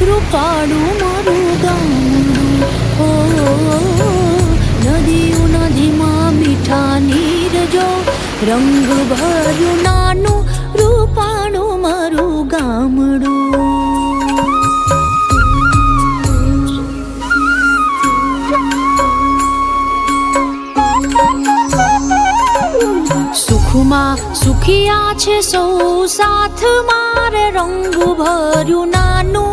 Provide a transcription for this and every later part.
રૂપાળું મારું ગામડું ઓ નદીઓ નદીમાં મીઠા નીર જો રંગ ભર્યું નાનું રૂપાણું મારું ગામડું સુખમાં સુખિયા છે સૌ સાથ મારે રંગ ભર્યું નાનું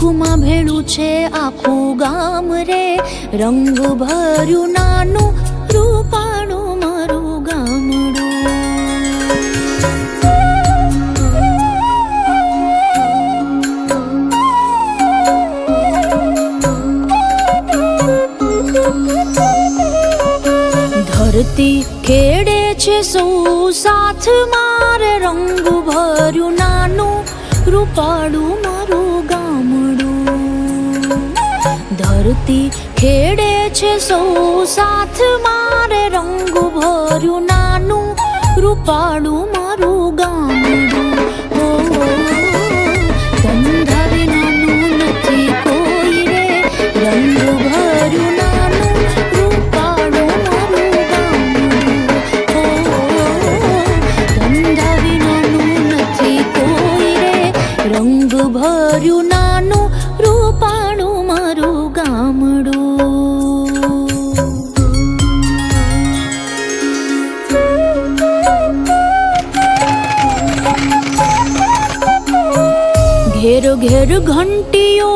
હો ભેળું છે, આખું ગામ રે. રંગ ભર્યું નાનું રૂપાળું મારું ગામડું ધરતી ખેડે છે સૌ સાથ મારે. રંગ ભર્યું નાનું રૂપાળું મારું ગામડું ધરતી ખેડે છે સૌ સાથ. મારે રંગ ભર્યું નાનું રૂપાળું મારું ગામડું. ઘંટીઓ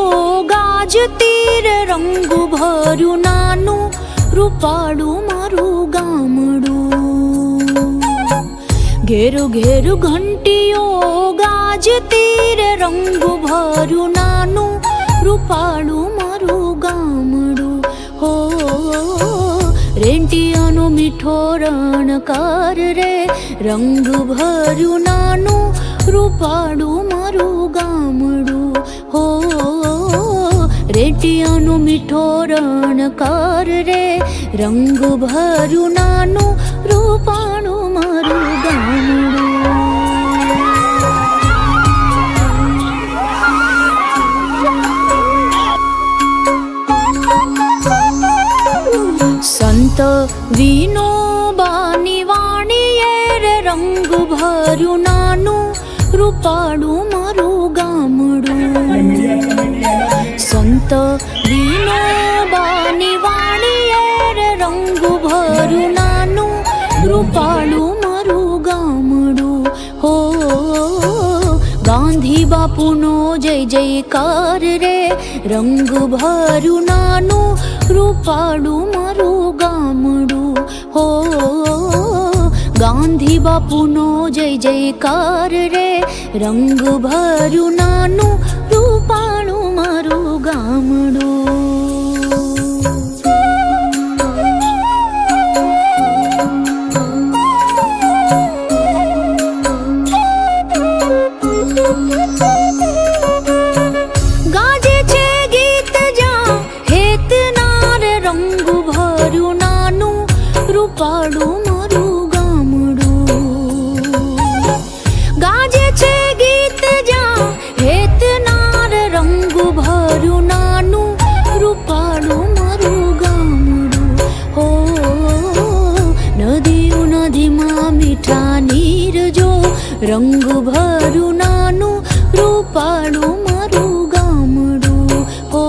ગાજતી રે રંગ ભર્યું નાનું, રૂપાળું મારું ગામડું. ઘેર ઘેર ઘંટીઓ ગાજતી રે રંગ ભર્યું નાનું, રૂપાળું મારું ગામડું. હો રેન્ટિયાનો મીઠો રણકાર રે, રંગ ભર્યું નાનું, રૂપાળું મારું ગામડું. રેટિયાનો મીઠો રણકાર રે. રંગ ભર્યું નાનું રૂપાણું મારું ગામડું. સંત વિનોબાની વાણીએ રે રંગ ભર્યું નાનું રૂપાળું મારું ગામડું. વાણીએ રે બાપુનો જય જયકાર રે, રંગ ભર્યું નાનું, રૂપાળું મારું ગામડું. હો, ગાંધી બાપુનો જય જયકાર રે, રંગ ભર્યું નાનું પાડું મારું ગામડું. ગાજે છે ગીત જા હેતનાર રંગ ભર્યું નાનું રૂપાડું મારું ગામડું. હો, નદીઓ નદીમાં મીઠા નીરજો રંગ ભર્યું નાનું రూపాడు మరుగాముడు ఓ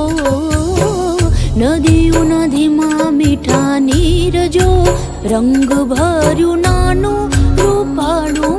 નદીઓ નદીમાં મીઠા નીરજો રંગ ભર્યું નાનું રૂપાળું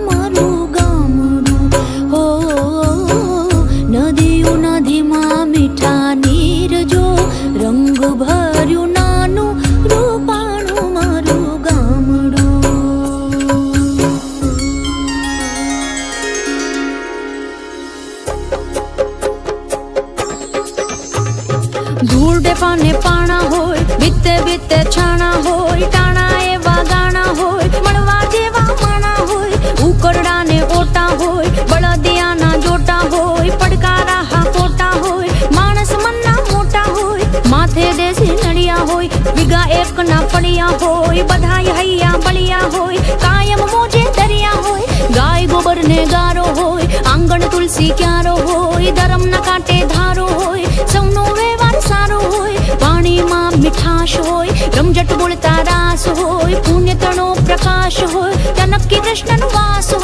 ડેફાને પાણા હોય બીતે બીતે છાણા હોય, ટાણા એવા ગાણા હોય, મળવા જેવા માણા હોય ઉકરડા ને ઓટા હોય, બળદિયાના જોટા હોય, પડકારા હા પોટા હોય, માણસ મનના મોટા હોય, માથે દેશી નડિયા હોય વિગા એક ના ફળિયા હોય, બધાય હૈયા બળિયા હોય ಕೃಷ್ಣನು ವಾಸು